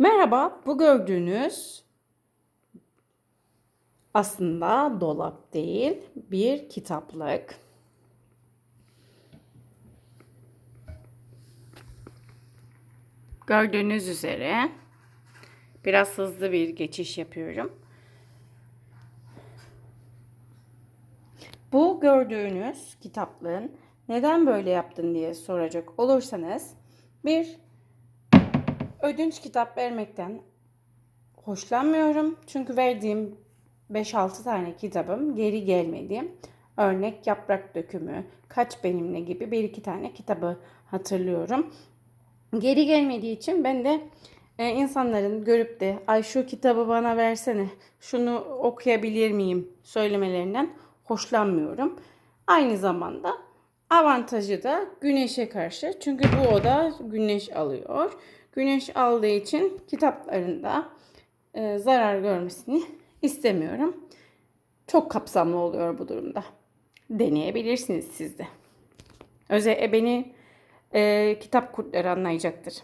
Merhaba, bu gördüğünüz aslında dolap değil, bir kitaplık. Gördüğünüz üzere biraz hızlı bir geçiş yapıyorum. Bu gördüğünüz kitaplığın neden böyle yaptın diye soracak olursanız bir ödünç kitap vermekten hoşlanmıyorum. Çünkü verdiğim 5-6 tane kitabım geri gelmedi. Örnek Yaprak Dökümü, Kaç Benimle gibi bir iki tane kitabı hatırlıyorum. Geri gelmediği için ben de e, insanların görüp de ay şu kitabı bana versene, şunu okuyabilir miyim söylemelerinden hoşlanmıyorum. Aynı zamanda avantajı da güneşe karşı. Çünkü bu oda güneş alıyor. Güneş aldığı için kitaplarında e, zarar görmesini istemiyorum. Çok kapsamlı oluyor bu durumda. Deneyebilirsiniz siz de. Özel ebeni e, kitap kurtları anlayacaktır.